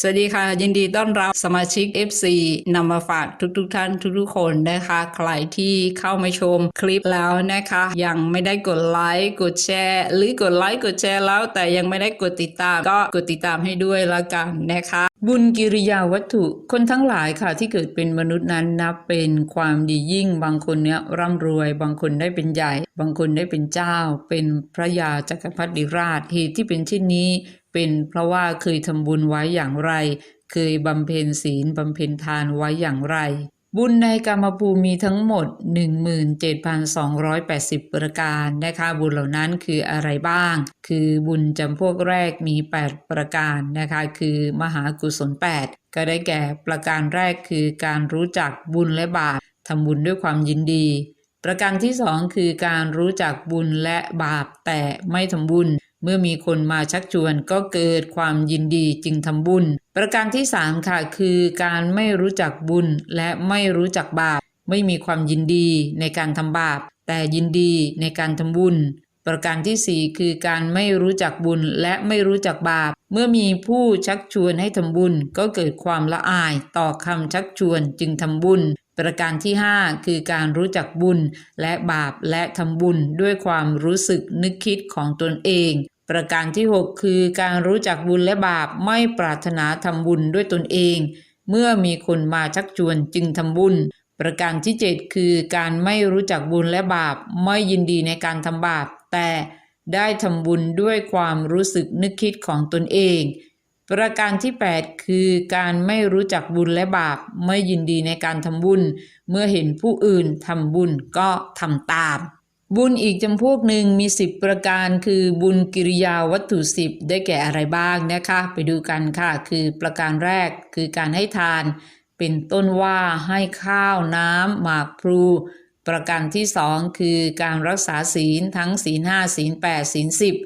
สวัสดีค่ะ ยินดีต้อนรับสมาชิก FC นำมาฝากทุกๆทท่านทุกๆคนนะคะ ใครที่เข้ามาชมคลิปแล้วนะคะ ยังไม่ได้กดไลค์กดแชร์ หรือกดไลค์กดแชร์แล้ว แต่ยังไม่ได้กดติดตาม ก็กดติดตามให้ด้วยและกันนะคะบุญกิริยาวัตถุคนทั้งหลายค่ะที่เกิดเป็นมนุษย์นั้นนับเป็นความดียิ่ง บางคนเนี้ยร่ำรวย บางคนได้เป็นใหญ่ บางคนได้เป็นเจ้า เป็นพระยาจักรพรรดิราชเหตุที่เป็นเช่นนี้ เป็นเพราะว่าเคยทำบุญไว้อย่างไร เคยบำเพ็ญศีลบำเพ็ญทานไว้อย่างไร บุญในกรรมภูมิมีทั้งหมด 17,280 ประการนะคะบุญเหล่านั้นคืออะไรบ้าง คือบุญจำพวกแรกมี 8 ประการนะคะคือมหากุศล 8 ก็ได้แก่ประการแรกคือการรู้จักบุญและบาปทำบุญด้วยความยินดี ประการที่สองคือการรู้จักบุญและบาปแต่ไม่ทำบุญ เมื่อมีคนมาชักชวนก็เกิดความยินดีจึงทำบุญ ประการที่สามค่ะคือการไม่รู้จักบุญและไม่รู้จักบาป ไม่มีความยินดีในการทำบาป แต่ยินดีในการทำบุญ ประการที่สี่คือการไม่รู้จักบุญและไม่รู้จักบาป เมื่อมีผู้ชักชวนให้ทำบุญ ก็เกิดความละอายต่อคำชักชวนจึงทำบุญประการที่ 5 คือการรู้จักบุญและบาปและทำบุญด้วยความรู้สึกนึกคิดของตนเอง ประการที่ 6 คือการรู้จักบุญและบาปไม่ปรารถนาทำบุญด้วยตนเอง เมื่อมีคนมาชักชวนจึงทำบุญ ประการที่ 7 คือการไม่รู้จักบุญและบาปไม่ยินดีในการทำบาป แต่ได้ทำบุญด้วยความรู้สึกนึกคิดของตนเอง ประการที่ 8 คือการไม่รู้จักบุญและบาปไม่ยินดีในการทำบุญ เมื่อเห็นผู้อื่นทำบุญก็ทำตาม บุญอีกจำพวกหนึ่งมี 10 ประการคือบุญกิริยาวัตถุสิบได้แก่อะไรบ้างนะคะ ไปดูกันค่ะ คือประการแรกคือการให้ทาน เป็นต้นว่าให้ข้าวน้ำหมากพลู ประการที่สองคือการรักษาศีลทั้งศีลห้าศีลแปดศีลสิบ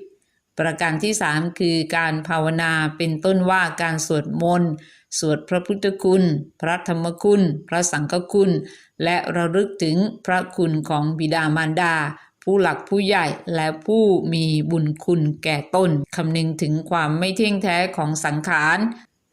ประการที่สามคือการภาวนาเป็นต้นว่าการสวดมนต์ สวดพระพุทธคุณ พระธรรมคุณ พระสังฆคุณ และระลึกถึงพระคุณของบิดามารดา ผู้หลักผู้ใหญ่และผู้มีบุญคุณแก่ตนคำนึงถึงความไม่เที่ยงแท้ของสังขาร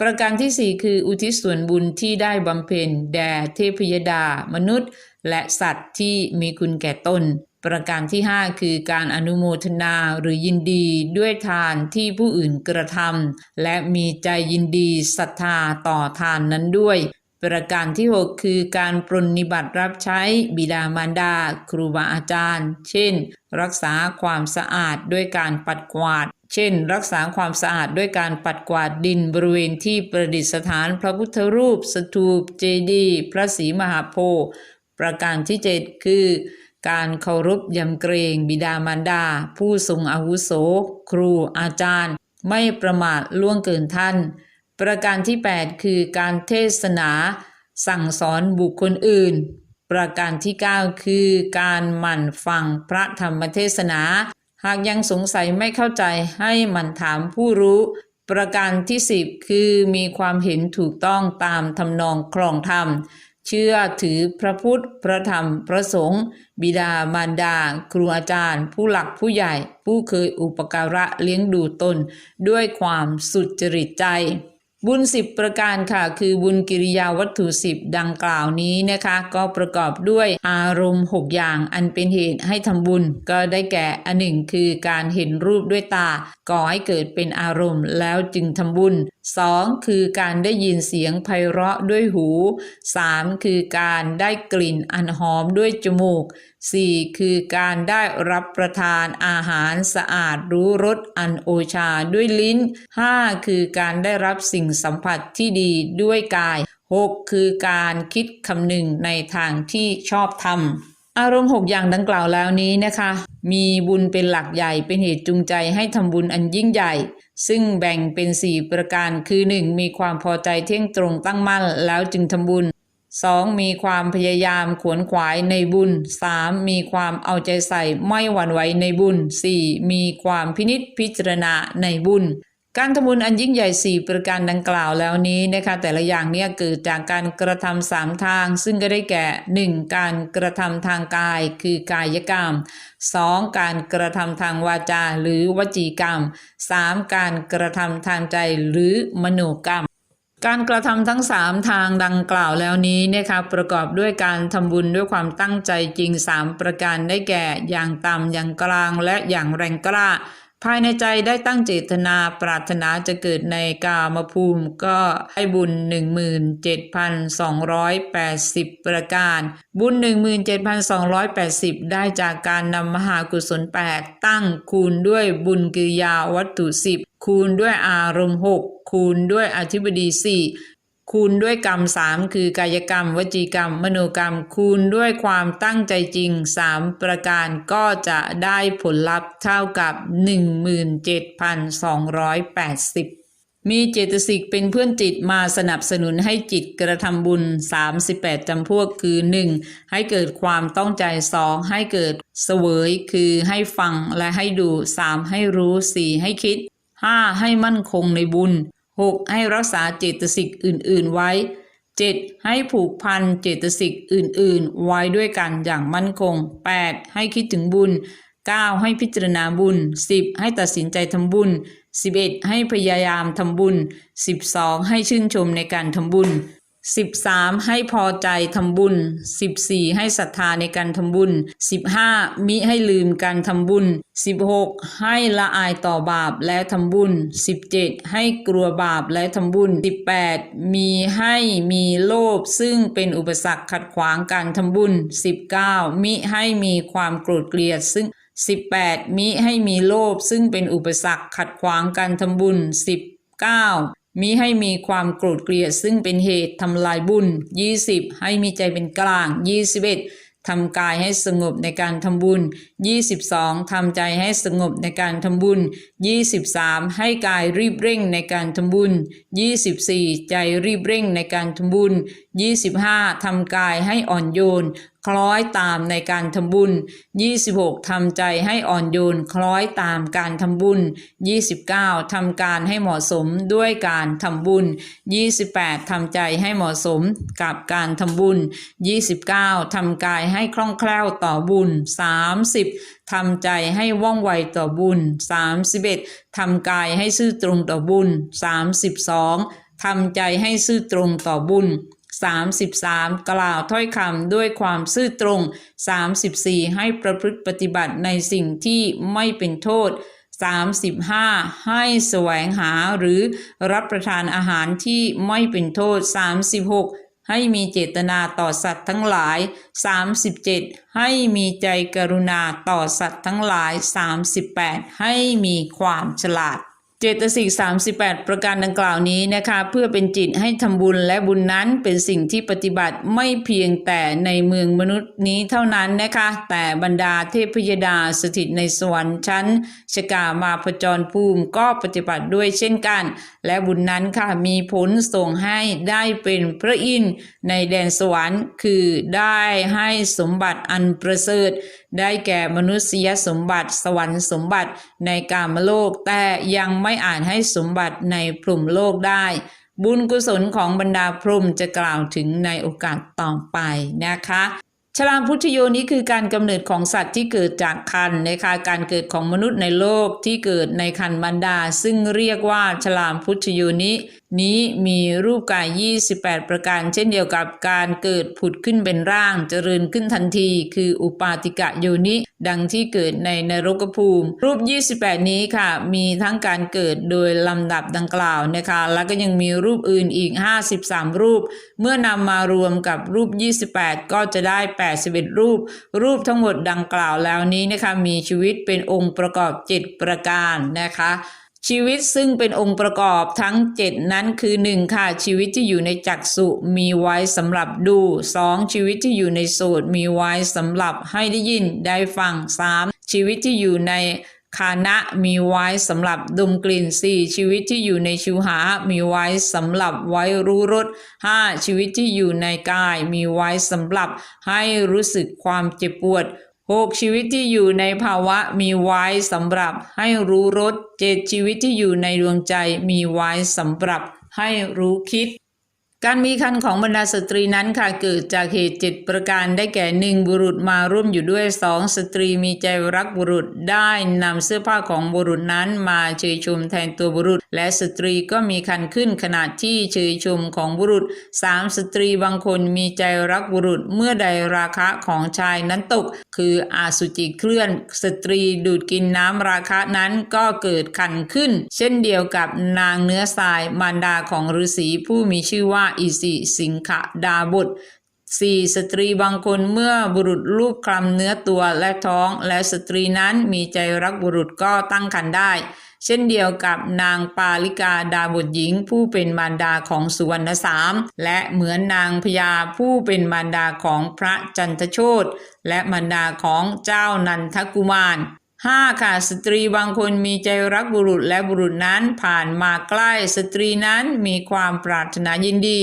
ประการที่ 4 คืออุทิศส่วนบุญที่ได้บำเพ็ญแด่เทพยดา มนุษย์ และสัตว์ที่มีคุณแก่ตน ประการที่ 5 คือการอนุโมทนาหรือยินดีด้วยทานที่ผู้อื่นกระทำและมีใจยินดีศรัทธาต่อทานนั้นด้วย ประการที่ 6 คือการปรนนิบัติรับใช้บิดามารดา ครูบาอาจารย์ เช่น รักษาความสะอาดด้วยการปัดกวาดเช่น รักษาความสะอาดด้วยการปัดกวาดดินบริเวณที่ประดิษฐานพระพุทธรูป สถูป เจดีย์พระศรีมหาโพธิ์ประการที่ 7 คือ การเคารพยำเกรงบิดามารดา ผู้ทรงอาวุโส ครูอาจารย์ ไม่ประมาทล่วงเกินท่าน ประการที่ 8 คือการเทศนา สั่งสอนบุคคลอื่น ประการที่ 9 คือการหมั่นฟังพระธรรมเทศนา หากยังสงสัยไม่เข้าใจให้หมั่นถามผู้รู้ ประการที่ 10 คือมีความเห็นถูกต้องตามทำนองครองธรรม เชื่อถือพระพุทธ พระธรรม พระสงฆ์บิดามารดา ครูอาจารย์ ผู้หลักผู้ใหญ่ ผู้เคยอุปการะเลี้ยงดูตน ด้วยความสุจริตใจ บุญสิบประการค่ะคือบุญกิริยาวัตถุสิบดังกล่าวนี้นะคะ ก็ประกอบด้วยอารมณ์หกอย่างอันเป็นเหตุให้ทำบุญ ก็ได้แก่อันหนึ่งคือการเห็นรูปด้วยตา ก่อให้เกิดเป็นอารมณ์แล้วจึงทำบุญ 2. คือการได้ยินเสียงไพเราะด้วยหู 3. คือการได้กลิ่นอันหอมด้วยจมูก 4. คือการได้รับประทานอาหารสะอาดรู้รสอันโอชาด้วยลิ้น 5. คือการได้รับสิ่งสัมผัสที่ดีด้วยกาย 6. คือการคิดคำนึงในทางที่ชอบทำอารมณ์ 6 อย่างดังกล่าวแล้วนี้นะคะ มีบุญเป็นหลักใหญ่เป็นเหตุจูงใจให้ทำบุญอันยิ่งใหญ่ ซึ่งแบ่งเป็น 4 ประการคือ 1. มีความพอใจเที่ยงตรงตั้งมั่นแล้วจึงทำบุญ 2. มีความพยายามขวนขวายในบุญ 3. มีความเอาใจใส่ไม่หวั่นไหวในบุญ 4. มีความพินิษพิจารณาในบุญ การทำบุญอันยิ่งใหญ่ 4 ประการดังกล่าวแล้วนี้นะคะแต่ละอย่างเนี่ยเกิดจากการกระทำสามทาง ซึ่งก็ได้แก่ 1. การกระทำทางกาย คือกายกรรม 2. การกระทำทางวาจา หรือวจีกรรม 3. การกระทำทางใจหรือมโนกรรม การกระทำทั้ง3ทางดังกล่าวแล้วนี้นะคะประกอบด้วยการทำบุญด้วยความตั้งใจจริง3ประการได้แก่อย่างต่ำอย่างกลางและอย่างแรงกล้า ภายในใจได้ตั้งเจตนาปรารถนาจะเกิดในกามภูมิก็ให้บุญ 17,280 ประการ บุญ 17,280 ได้จากการนำมหากุศล 8 ตั้งคูณด้วยบุญกิริยาวัตถุ 10 คูณด้วยอารมณ์6คูณด้วยอธิบดี4คูณด้วยกรรม3คือกายกรรม วจีกรรม มโนกรรม คูณด้วยความตั้งใจจริง3ประการก็จะได้ผลลัพธ์เท่ากับ 17,280 มีเจตสิกเป็นเพื่อนจิตมาสนับสนุนให้จิตกระทำบุญ 38จำพวกคือ 1. ให้เกิดความต้องใจ 2. ให้เกิดเสวยคือให้ฟังและให้ดู 3. ให้รู้ 4. ให้คิด 5. ให้มั่นคงในบุญ 6. ให้รักษาเจตสิกอื่น ๆ ไว้ 7. ให้ผูกพันเจตสิกอื่น ๆ ไว้ด้วยกันอย่างมั่นคง 8. ให้คิดถึงบุญ 9. ให้พิจารณาบุญ 10. ให้ตัดสินใจทำบุญ 11. ให้พยายามทำบุญ 12. ให้ชื่นชมในการทำบุญ 13. ให้พอใจทำบุญ 14. ให้ศรัทธาในการทำบุญ 15. มิให้ลืมการทำบุญ 16. ให้ละอายต่อบาปและทำบุญ 17. ให้กลัวบาปและทำบุญ 18. มีให้มีโลภซึ่งเป็นอุปสรรคขัดขวางการทำบุญ 19. มิให้มีความโกรธเกลียดซึ่ง 18. มิให้มีโลภซึ่งเป็นอุปสรรคขัดขวางการทำบุญ 19. มิให้มีความโกรธเกลียดซึ่งเป็นเหตุทำลายบุญ 20. ให้มีใจเป็นกลาง 21. ทำกายให้สงบในการทำบุญ 22. ทำใจให้สงบในการทำบุญ 23. ให้กายรีบเร่งในการทำบุญ 24. ใจรีบเร่งในการทำบุญ 25. ทำกายให้อ่อนโยน คล้อยตามในการทำบุญ 26. ทำใจให้อ่อนโยน คล้อยตามการทำบุญ 29. ทำการให้เหมาะสมด้วยการทำบุญ 28. ทำใจให้เหมาะสมกับการทำบุญ 29. ทำกายให้คล่องแคล่วต่อบุญ 30. ทำใจให้ว่องไวต่อบุญ 31. ทำกายให้ซื่อตรงต่อบุญ 32. ทำใจให้ซื่อตรงต่อบุญ 33 กล่าวถ้อยคำด้วยความซื่อตรง 34 ให้ประพฤติปฏิบัติในสิ่งที่ไม่เป็นโทษ 35 ให้แสวงหาหรือรับประทานอาหารที่ไม่เป็นโทษ 36ให้มีเจตนาต่อสัตว์ทั้งหลาย 37 ให้มีใจกรุณาต่อสัตว์ทั้งหลาย 38 ให้มีความฉลาด เจตสิก38 ประการดังกล่าวนี้นะคะเพื่อเป็นจิตให้ทำบุญและบุญนั้นเป็นสิ่งที่ปฏิบัติไม่เพียงแต่ในเมืองมนุษย์นี้เท่านั้นนะคะแต่บรรดาเทพยดาสถิตในสวรรค์ชั้นชกามาพจรภูมิก็ปฏิบัติด้วยเช่นกัน และบุญนั้นค่ะมีผลส่งให้ได้เป็นพระอินทร์ในแดนสวรรค์คือได้ให้สมบัติอันประเสริฐ ได้แก่มนุษยสมบัติ สวรรค์สมบัติในกามโลก แต่ยังไม่อาจให้สมบัติในพรหมโลกได้ บุญกุศลของบรรดาพรหมจะกล่าวถึงในโอกาสต่อไปนะคะชลามพุทธโยนี้คือการกำเนิดของสัตว์ที่เกิดจากคันนะคะการเกิดของมนุษย์ในโลกที่เกิดในคันมันดา ซึ่งเรียกว่าชลามพุทธโยนี้ นี้มีรูปกาย 28 ประการ เช่นเดียวกับการเกิดผุดขึ้นเป็นร่างเจริญขึ้นทันที คืออุปาติกะโยนิดังที่เกิดในนรกภูมิ รูป 28 นี้ค่ะ มีทั้งการเกิดโดยลำดับดังกล่าวนะคะ แล้วก็ยังมีรูปอื่นอีก 53 รูป เมื่อนำมารวมกับรูป 28 ก็จะได้ 81 รูป รูปทั้งหมดดังกล่าวแล้วนี้นะคะมีชีวิตเป็นองค์ประกอบ 7 ประการนะคะ ชีวิตซึ่งเป็นองค์ประกอบทั้ง 7 นั้นคือ 1 ค่ะ ชีวิตที่อยู่ในจักสุมีไว้สำหรับดู 2. ชีวิตที่อยู่ในโสตมีไว้สำหรับให้ได้ยินได้ฟัง 3. ชีวิตที่อยู่ในคานะมีไว้สำหรับดมกลิ่น 4. ชีวิตที่อยู่ในชิวหา มีไว้สำหรับไว้รู้รส 5. ชีวิตที่อยู่ในกาย มีไว้สำหรับให้รู้สึกความเจ็บปวด หกชีวิตที่อยู่ในภาวะมีไว้สำหรับให้รู้รสเจ็ดชีวิตที่อยู่ในดวงใจมีไว้สำหรับให้รู้คิด การมีคันของบรรดาสตรีนั้นค่ะเกิดจากเหตุเจ็ดประการได้แก่หนึ่งบุรุษมาร่วมอยู่ด้วยสองสตรีมีใจรักบุรุษได้นำเสื้อผ้าของบุรุษนั้นมาเชยชมแทนตัวบุรุษ และสตรีก็มีคันขึ้นขณะที่เชยชมของบุรุษสามสตรีบางคนมีใจรักบุรุษเมื่อใดราคะของชายนั้นตก คืออาสุจิเคลื่อน สตรีดูดกินน้ำราคะนั้นก็เกิดคันขึ้น เช่นเดียวกับนางเนื้อทรายมารดาของฤาษีผู้มีชื่อว่าอิสิสิงขดาบุตรสี่สตรีบางคนเมื่อบุรุษลูบคลำเนื้อตัวและท้อง และสตรีนั้นมีใจรักบุรุษก็ตั้งครรภ์ได้ เช่นเดียวกับนางปาลิกาดาบทหญิงผู้เป็นมารดาของสุวรรณสาม และเหมือนนางพญาผู้เป็นมารดาของพระจันทโชตและมารดาของเจ้านันทกุมาร ห้าค่ะสตรีบางคนมีใจรักบุรุษและบุรุษนั้นผ่านมาใกล้สตรีนั้นมีความปรารถนายินดี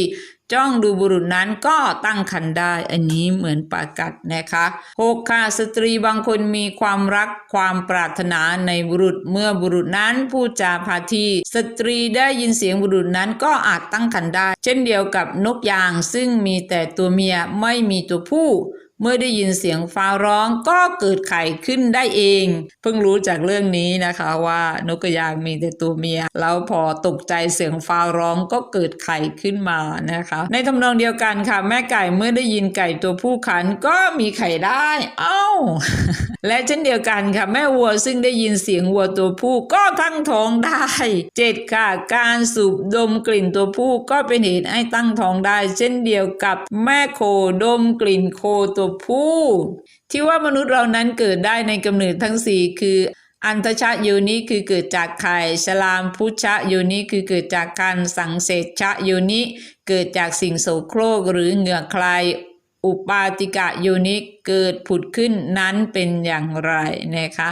จ้องดูบุรุษนั้นก็ตั้งคันได้ อันนี้เหมือนปากัดนะคะหกค่ะสตรีบางคนมีความรักความปรารถนาในบุรุษเมื่อบุรุษนั้นพูดจาพาทีสตรีได้ยินเสียงบุรุษนั้นก็อาจตั้งคันได้ เช่นเดียวกับนกยางซึ่งมีแต่ตัวเมียไม่มีตัวผู้ เมื่อได้ยินเสียงฟ้าร้องก็เกิดไข่ขึ้นได้เอง เพิ่งรู้จากเรื่องนี้นะคะว่านกกระยางมีแต่ตัวเมีย แล้วพอตกใจเสียงฟ้าร้องก็เกิดไข่ขึ้นมานะคะ ในทำนองเดียวกันค่ะ แม่ไก่เมื่อได้ยินไก่ตัวผู้ขันก็มีไข่ได้ เอ้า และเช่นเดียวกันค่ะ แม่วัวซึ่งได้ยินเสียงวัวตัวผู้ก็ตั้งท้องได้เจ็ดค่ะ การสูบดมกลิ่นตัวผู้ก็เป็นเหตุให้ตั้งท้องได้ เช่นเดียวกับแม่โคดมกลิ่นโคตัวผู้ ที่ว่ามนุษย์เรานั้นเกิดได้ในกำเนิดทั้งสี่คืออันทชะโยนิคือเกิดจากไข่ชลามพุชะโยนิคือเกิดจากการสังเสชะโยนิเกิดจากสิ่งโสโครกหรือเหงื่อใครอุปาติกะโยนิเกิดผุดขึ้นนั้นเป็นอย่างไรนะคะ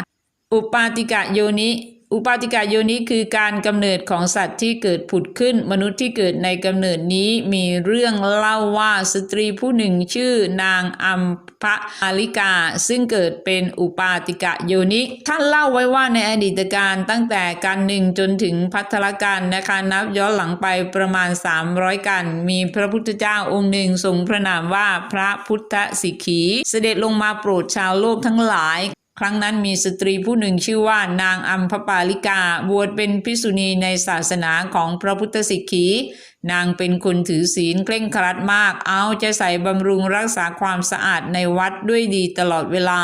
อุปาติกะโยนิ อุปาติกะโยนิคือการกำเนิดของสัตว์ที่เกิดผุดขึ้น มนุษย์ที่เกิดในกำเนิดนี้มีเรื่องเล่าว่าสตรีผู้หนึ่งชื่อนางอัมพะอาลิกา ซึ่งเกิดเป็นอุปาติกะโยนิท่านเล่าไว้ว่าในอดีตการตั้งแต่การหนึ่งจนถึงพัทรการนะคะนับย้อนหลังไปประมาณ 300 กัน มีพระพุทธเจ้าองค์หนึ่งทรงพระนามว่าพระพุทธสิกขี เสด็จลงมาโปรดชาวโลกทั้งหลาย ครั้งนั้นมีสตรีผู้หนึ่งชื่อว่านางอัมพปาลิกา บวชเป็นภิกษุณีในศาสนาของพระพุทธสิกขี นางเป็นคนถือศีลเคร่งครัดมาก เอาใจใส่บำรุงรักษาความสะอาดในวัดด้วยดีตลอดเวลา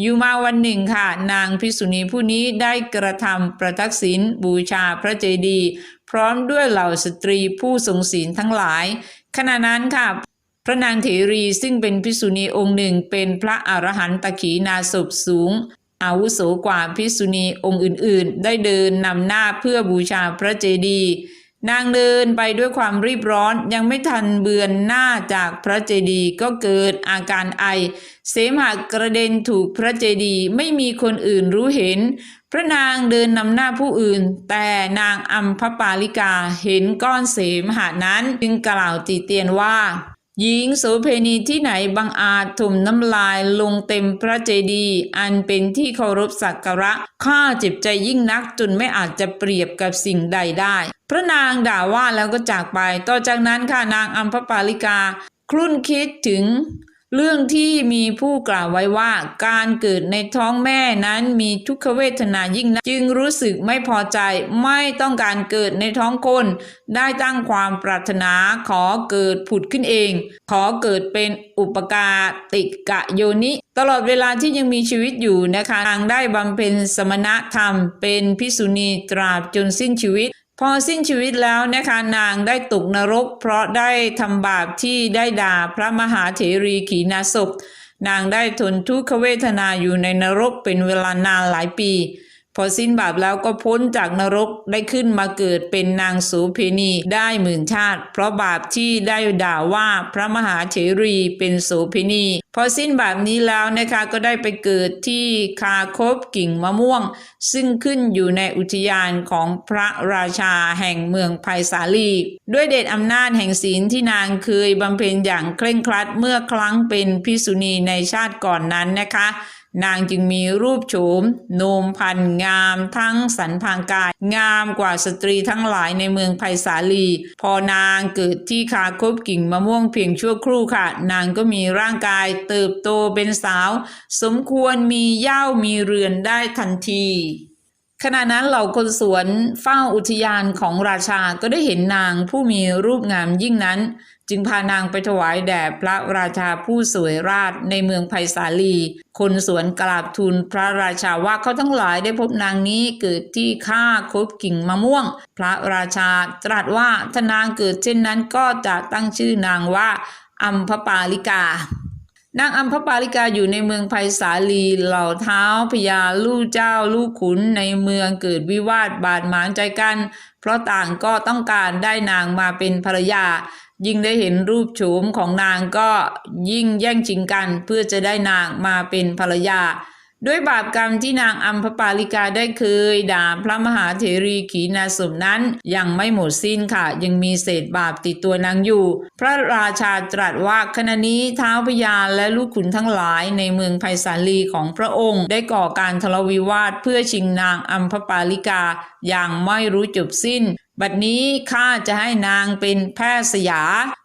อยู่มาวันหนึ่งค่ะ นางภิกษุณีผู้นี้ได้กระทำประทักษิณบูชาพระเจดีย์พร้อมด้วยเหล่าสตรีผู้ทรงศีลทั้งหลาย ขณะนั้นค่ะ ระนางเถรีซึ่งเป็นภิษุณีองค์หนึ่งเป็นพระอรหันตขีนาศพสูง อาวุโสกว่าภิษุณีองค์อื่นๆ ได้เดินนำหน้าเพื่อบูชาพระเจดีย์นางเดินไปด้วยความรีบร้อนยังไม่ทันเบือนหน้าจากพระเจดีย์ก็เกิดอาการไอ เสมหะกระเด็นถูกพระเจดีย์ไม่มีคนอื่นรู้เห็น พระนางเดินนำหน้าผู้อื่น แต่นางอัมพปาลิกาเห็นก้อนเสมหะนั้นจึงกล่าวติเตียนว่า หญิงโสเพณีที่ไหนบังอาจถมน้ำลายลงเต็มพระเจดีย์อันเป็นที่เคารพสักการะข้าเจ็บใจยิ่งนักจนไม่อาจจะเปรียบกับสิ่งใดได้ พระนางด่าว่าแล้วก็จากไป ต่อจากนั้นค่ะนางอัมพปาลิกา ครุ่นคิดถึง เรื่องที่มีผู้กล่าวไว้ว่าการเกิดในท้องแม่นั้นมีทุกขเวทนายิ่งนักจึงรู้สึกไม่พอใจไม่ต้องการเกิดในท้องคน ได้ตั้งความปรารถนาขอเกิดผุดขึ้นเอง ขอเกิดเป็นอุปกาติกะโยนิ ตลอดเวลาที่ยังมีชีวิตอยู่นะคะนางได้บำเพ็ญสมณธรรมเป็นพิกษุณีตราบจนสิ้นชีวิต พอสิ้นชีวิตแล้วนะคะนางได้ตกนรก เพราะได้ทำบาปที่ได้ด่าพระมหาเถรีขีณาศพนางได้ทนทุกขเวทนาอยู่ในนรกเป็นเวลานานหลายปี พอสิ้นบาปแล้วก็พ้นจากนรกได้ขึ้นมาเกิดเป็นนางสูเพณีได้หมื่นชาติ เพราะบาปที่ได้ด่าว่าพระมหาเถรีเป็นโสูเพณี อสิ้นบาปนี้แล้วนะคะก็ได้ไปเกิดที่คาคบกิ่งมะม่วง ซึ่งขึ้นอยู่ในอุทยานของพระราชาแห่งเมืองไผ่สาลี ด้วยเดชอำนาจแห่งศีลที่นางเคยบำเพ็ญอย่างเคร่งครัดเมื่อครั้งเป็นพิกษุณีในชาติก่อนนั้นนะคะ นางจึงมีรูปโฉมโนมพันงามทั้งสันพางกาย งามกว่าสตรีทั้งหลายในเมืองไผ่สาลี พอนางเกิดที่คาคบกิ่งมะม่วงเพียงชั่วครู่ค่ะ นางก็มีร่างกายเติบโตเป็นสาว สมควรมีเย้ามีเรือนได้ทันทีขณะนั้นเหล่าคนสวนเฝ้าอุทยานของราชาก็ได้เห็นนางผู้มีรูปงามยิ่งนั้น จึงพานางไปถวายแด่พระราชาผู้สวยราชในเมืองไผ่สาลี คนสวนกราบทูลพระราชาว่าเขาทั้งหลายได้พบนางนี้เกิดที่ข้าคบกิ่งมะม่วง พระราชาตรัสว่าถ้านางเกิดเช่นนั้นก็จะตั้งชื่อนางว่าอัมพปาลิกานางอัมพปาลิกาอยู่ในเมืองไผ่สาลีเหล่าเท้าพญาลูกเจ้าลูกขุนในเมืองเกิดวิวาทบาดหมางใจกัน เพราะต่างก็ต้องการได้นางมาเป็นภรรยา ยิ่งได้เห็นรูปโฉมของนางก็ยิ่งแย่งชิงกันเพื่อจะได้นางมาเป็นภรรยา ด้วยบาปกรรมที่นางอัมพปาลิกาได้เคยด่าพระมหาเถรีขีณาสมนั้นยังไม่หมดสิ้นค่ะ ยังมีเศษบาปติดตัวนางอยู่ พระราชาตรัสว่าขณะนี้ท้าวพญาและลูกขุนทั้งหลายในเมืองไผ่สาลีของพระองค์ ได้ก่อการทะเลาวิวาทเพื่อชิงนางอัมพปาลิกาอย่างไม่รู้จบสิ้น บัดนี้ข้าจะให้นางเป็นแพทย์สยา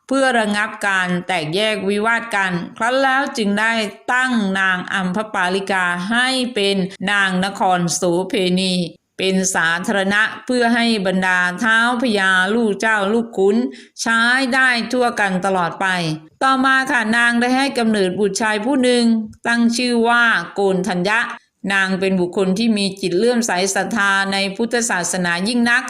เพื่อระงับการแตกแยกวิวาทกัน ครั้นแล้วจึงได้ตั้งนางอัมพปาลิกาให้เป็นนางนครโสเพณีเป็นสาธารณะเพื่อให้บรรดาเท้าพญาลูกเจ้าลูกขุนใช้ได้ทั่วกันตลอดไป ต่อมาค่ะนางได้ให้กำเนิดบุตรชายผู้หนึ่ง ตั้งชื่อว่าโกนธัญญะ นางเป็นบุคคลที่มีจิตเลื่อมใสศรัทธาในพุทธศาสนายิ่งนัก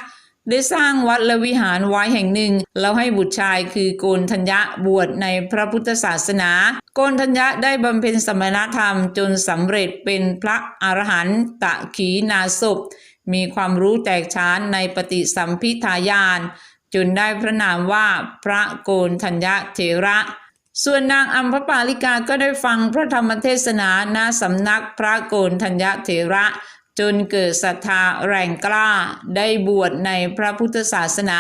ได้สร้างวัดและวิหารไว้แห่งหนึ่ง แล้วให้บุตรชายคือโกนธัญญะบวชในพระพุทธศาสนา โกนธัญญะได้บำเพ็ญสมณธรรมจนสำเร็จเป็นพระอรหันตะขีนาศพมีความรู้แตกฉานในปฏิสัมพิทายานจนได้พระนามว่าพระโกนธัญญะเถระ ส่วนนางอัมพปาลิกาก็ได้ฟังพระธรรมเทศนาณสำนักพระโกนธัญญเถระ จนเกิดศรัทธาแรงกล้าได้บวชในพระพุทธศาสนา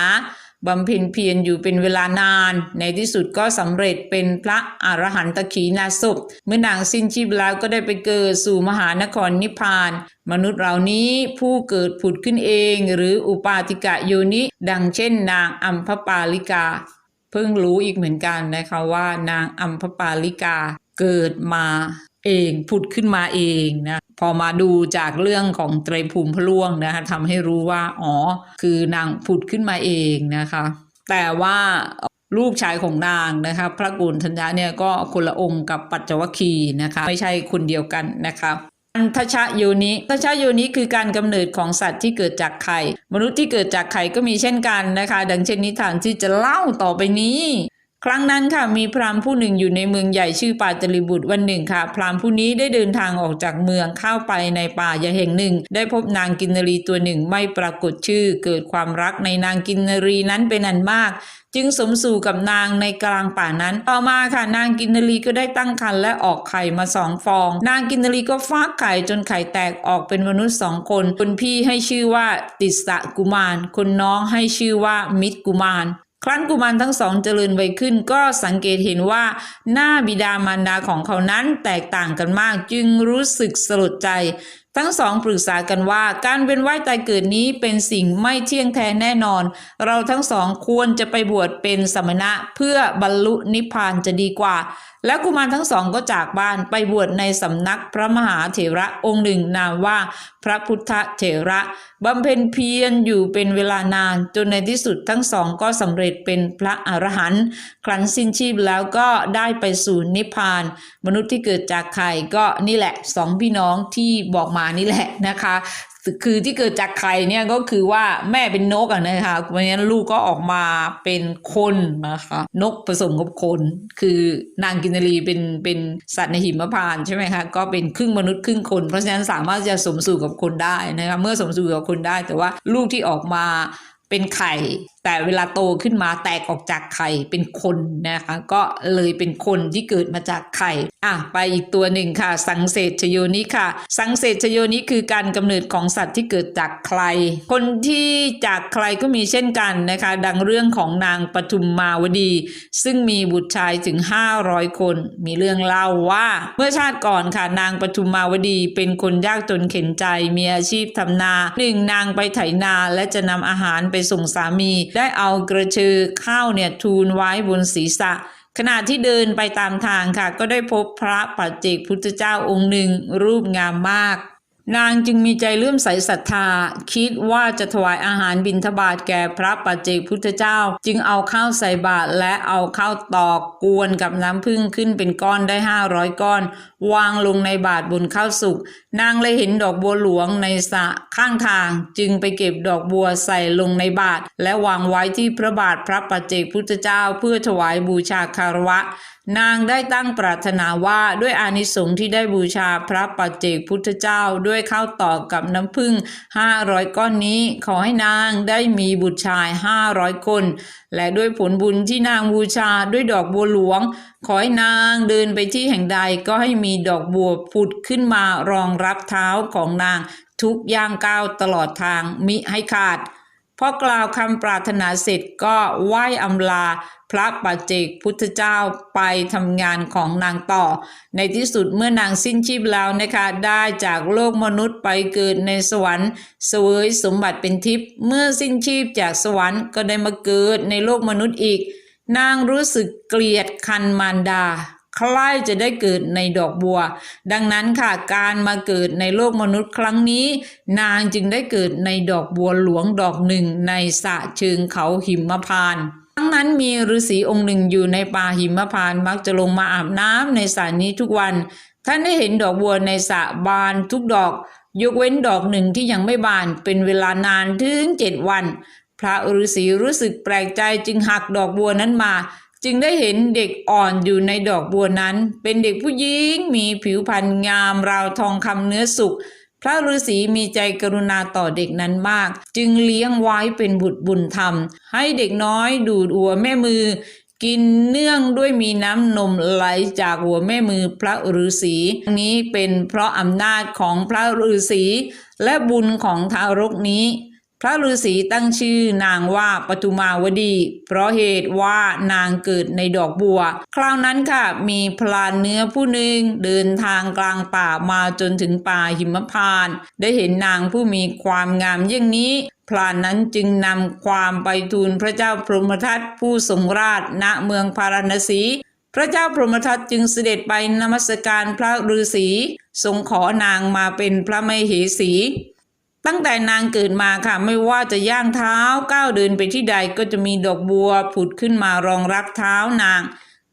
บำเพ็ญเพียรอยู่เป็นเวลานาน ในที่สุดก็สำเร็จเป็นพระอรหันตขีนาศพเมื่อนางสิ้นชีพแล้วก็ได้ไปเกิดสู่มหานครนิพพาน มนุษย์เหล่านี้ผู้เกิดผุดขึ้นเองหรืออุปาติกะโยนิ ดังเช่นนางอัมพปาลิกา เพิ่งรู้อีกเหมือนกันนะคะว่านางอัมพปาลิกาเกิดมา เองผุดขึ้นมาเองนะพอมาดูจากเรื่องของไตรภูมิพะล่วงนะคะทำให้รู้ว่าอ๋อคือนางผุดขึ้นมาเองนะคะ แต่ว่าลูกชายของนางนะคะพระกุลธัญญาเนี่ยก็คนละองค์กับปัจจวัคคีนะคะ ไม่ใช่คนเดียวกันนะคะอันทชะโยนิทชะโยนิคือการกำเนิดของสัตว์ที่เกิดจากไข่ มนุษย์ที่เกิดจากไข่ก็มีเช่นกันนะคะ ดังเช่นนิทานที่จะเล่าต่อไปนี้ ครั้งนั้นค่ะมีพราหมณ์ผู้หนึ่งอยู่ในเมืองใหญ่ชื่อปาจลิบุตรวันหนึ่งค่ะ พราหมณ์ผู้นี้ได้เดินทางออกจากเมืองเข้าไปในป่าใหญ่แห่งหนึ่ง ได้พบนางกินนรีตัวหนึ่งไม่ปรากฏชื่อ เกิดความรักในนางกินนรีนั้นเป็นอันมาก จึงสมสู่กับนางในกลางป่านั้น ต่อมาค่ะนางกินนรีก็ได้ตั้งครรภ์และออกไข่มาสองฟอง นางกินนรีก็ฟักไข่จนไข่แตกออกเป็นมนุษย์สองคนคนพี่ให้ชื่อว่าติสสะกุมาร คนน้องให้ชื่อว่ามิตรกุมาร ครั้นกุมารทั้งสองเจริญวัยขึ้นก็สังเกตเห็นว่า หน้าบิดามารดาของเขานั้นแตกต่างกันมากจึงรู้สึกสลดใจ ทั้งสองปรึกษากันว่าการเป็นว่ายตายเกิดนี้เป็นสิ่งไม่เที่ยงแท้แน่นอน เราทั้งสองควรจะไปบวชเป็นสมณะเพื่อบรรลุนิพพานจะดีกว่า แล้วกุมารทั้งสองก็จากบ้านไปบวชในสำนักพระมหาเถระองค์หนึ่งนามว่าพระพุทธเถระบำเพ็ญเพียรอยู่เป็นเวลานานจนในที่สุดทั้งสองก็สำเร็จเป็นพระอรหันต์ครั้นสิ้นชีพแล้วก็ได้ไปสู่นิพพาน มนุษย์ที่เกิดจากไข่ก็นี่แหละสองพี่น้องที่บอกมานี่แหละนะคะ คือที่เกิดจากไข่เนี่ยก็คือว่าแม่เป็นนกอะนะคะเพราะฉะนั้นลูกก็ออกมาเป็นคนนะคะ นกผสมกับคน คือนางกินรีเป็นเป็นสัตว์ในหิมพานต์ใช่ไหมคะก็เป็นครึ่งมนุษย์ครึ่งคน เพราะฉะนั้นสามารถจะสมสู่กับคนได้นะคะเมื่อสมสู่กับคนได้แต่ว่าลูกที่ออกมา เป็นไข่ แต่เวลาโตขึ้นมาแตกออกจากไข่เป็นคนนะคะ ก็เลยเป็นคนที่เกิดมาจากไข่ อะไปอีกตัวหนึ่งค่ะ สังเสชโยนิค่ะ สังเสชโยนิคือการกำเนิดของสัตว์ที่เกิดจากใคร คนที่จากใครก็มีเช่นกันนะคะ ดังเรื่องของนางปทุมมาวดี ซึ่งมีบุตรชายถึง 500 คน มีเรื่องเล่าว่า เมื่อชาติก่อนค่ะนางปทุมมาวดี เป็นคนยากจนเข็นใจมีอาชีพทำนาหนึ่งนางไปไถนาและจะนำอาหารไปส่งสามี ได้เอากระชือข้าวเนี่ยทูลไว้บนศีรษะ ขณะที่เดินไปตามทางค่ะ ก็ได้พบพระปัจเจกพุทธเจ้าองค์หนึ่งรูปงามมากนางจึงมีใจเลื่อมใสศรัทธา คิดว่าจะถวายอาหารบิณฑบาตแก่พระปัจเจกพุทธเจ้า จึงเอาข้าวใส่บาตรและเอาข้าวตอกกวนกับน้ำผึ้งขึ้นเป็นก้อนได้ห้าร้อยก้อน วางลงในบาตรบนข้าวสุก นางเลยเห็นดอกบัวหลวงในสะข้างทาง จึงไปเก็บดอกบัวใส่ลงในบาตรและวางไว้ที่พระบาทพระปัจเจกพุทธเจ้าเพื่อถวายบูชาคารวะ นางได้ตั้งปรารถนาว่าด้วยอานิสงส์ที่ได้บูชาพระปัจเจกพุทธเจ้า ด้วยข้าวตอกกับน้ำผึ้งห้าร้อยก้อนนี้ ขอให้นางได้มีบุตรชายห้าร้อยคน และด้วยผลบุญที่นางบูชาด้วยดอกบัวหลวง ขอให้นางเดินไปที่แห่งใดก็ให้มีดอกบัวผุดขึ้นมารองรับเท้าของนางทุกย่างก้าวตลอดทางมิให้ขาดพอกล่าวคำปรารถนาเสร็จก็ไหว้อำลาพระปัจเจกพุทธเจ้าไปทำงานของนางต่อ ในที่สุดเมื่อนางสิ้นชีพแล้วนะคะ ได้จากโลกมนุษย์ไปเกิดในสวรรค์เสวยสมบัติเป็นทิพย์เมื่อสิ้นชีพจากสวรรค์ก็ได้มาเกิดในโลกมนุษย์อีก นางรู้สึกเกลียดคันมารดา ใคล้ายจะได้เกิดในดอกบัว ดังนั้นค่ะการมาเกิดในโลกมนุษย์ครั้งนี้ นางจึงได้เกิดในดอกบัวหลวงดอกหนึ่งในสะเชิงเขาหิมพานต์ครั้งนั้นมีฤาษีองค์หนึ่งอยู่ในป่าหิมพานต์มักจะลงมาอาบน้ำในสระนี้ทุกวัน ท่านได้เห็นดอกบัวในสระบานทุกดอก ยกเว้นดอกหนึ่งที่ยังไม่บานเป็นเวลานานถึงเจ็ดวัน ระฤาษีรู้สึกแปลกใจจึงหักดอกบัวนั้นมา จึงได้เห็นเด็กอ่อนอยู่ในดอกบัวนั้น เป็นเด็กผู้หญิงมีผิวพรรณงามราวทองคำเนื้อสุกพระฤาษีมีใจกรุณาต่อเด็กนั้นมาก จึงเลี้ยงไว้เป็นบุตรบุญธรรม ให้เด็กน้อยดูดหัวแม่มือ กินเนื่องด้วยมีน้ำนมไหลจากหัวแม่มือพระฤาษีนี้เป็นเพราะอำนาจของพระฤาษีและบุญของทารกนี้ พระฤาษีตั้งชื่อนางว่าปทุมาวดี เพราะเหตุว่านางเกิดในดอกบัว คราวนั้นค่ะมีพลานเนื้อผู้หนึ่งเดินทางกลางป่ามาจนถึงป่าหิมพานต์ได้เห็นนางผู้มีความงามเยี่ยงนี้พลานนั้นจึงนำความไปทูลพระเจ้าพรหมทัตผู้ทรงราชณเมืองพาราณสี พระเจ้าพรหมทัตจึงเสด็จไปนมัสการพระฤาษีทรงขอนางมาเป็นพระมเหสี ตั้งแต่นางเกิดมาค่ะ ไม่ว่าจะย่างเท้าก้าวเดินไปที่ใดก็จะมีดอกบัวผุดขึ้นมารองรับเท้านาง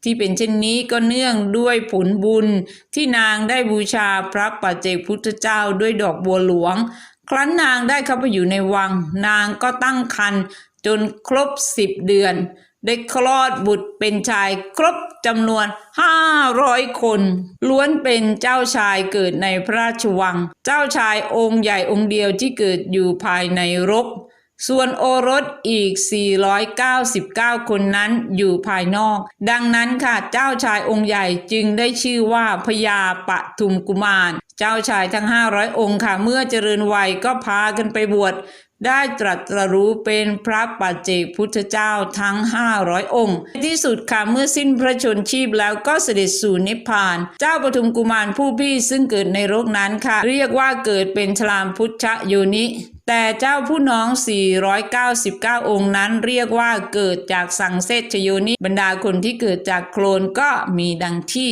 ที่เป็นเช่นนี้ก็เนื่องด้วยผลบุญ ที่นางได้บูชาพระปัจเจกพุทธเจ้าด้วยดอกบัวหลวง ครั้นนางได้เข้าไปอยู่ในวัง นางก็ตั้งครรภ์จนครบสิบเดือน ได้คลอดบุตรเป็นชายครบจำนวนห้าร้อยคน ล้วนเป็นเจ้าชายเกิดในพระราชวัง เจ้าชายองค์ใหญ่องค์เดียวที่เกิดอยู่ภายในรก ส่วนโอรสอีก 499 คนนั้นอยู่ภายนอก ดังนั้นค่ะเจ้าชายองค์ใหญ่จึงได้ชื่อว่าพญาปทุมกุมาร เจ้าชายทั้ง 500 องค์ค่ะ เมื่อเจริญวัยก็พากันไปบวช ได้ตรัสรู้เป็นพระปัจเจกพุทธเจ้าทั้ง 500 องค์ในที่สุดค่ะเมื่อสิ้นพระชนชีพแล้วก็เสด็จสู่นิพพาน เจ้าปทุมกุมารผู้พี่ซึ่งเกิดในโลกนั้นค่ะ เรียกว่าเกิดเป็นชลามพุทธโยนิแต่เจ้าผู้น้อง 499 องค์นั้นเรียกว่าเกิดจากสังเสชโยนิบรรดาคนที่เกิดจากโคลนก็มีดังที่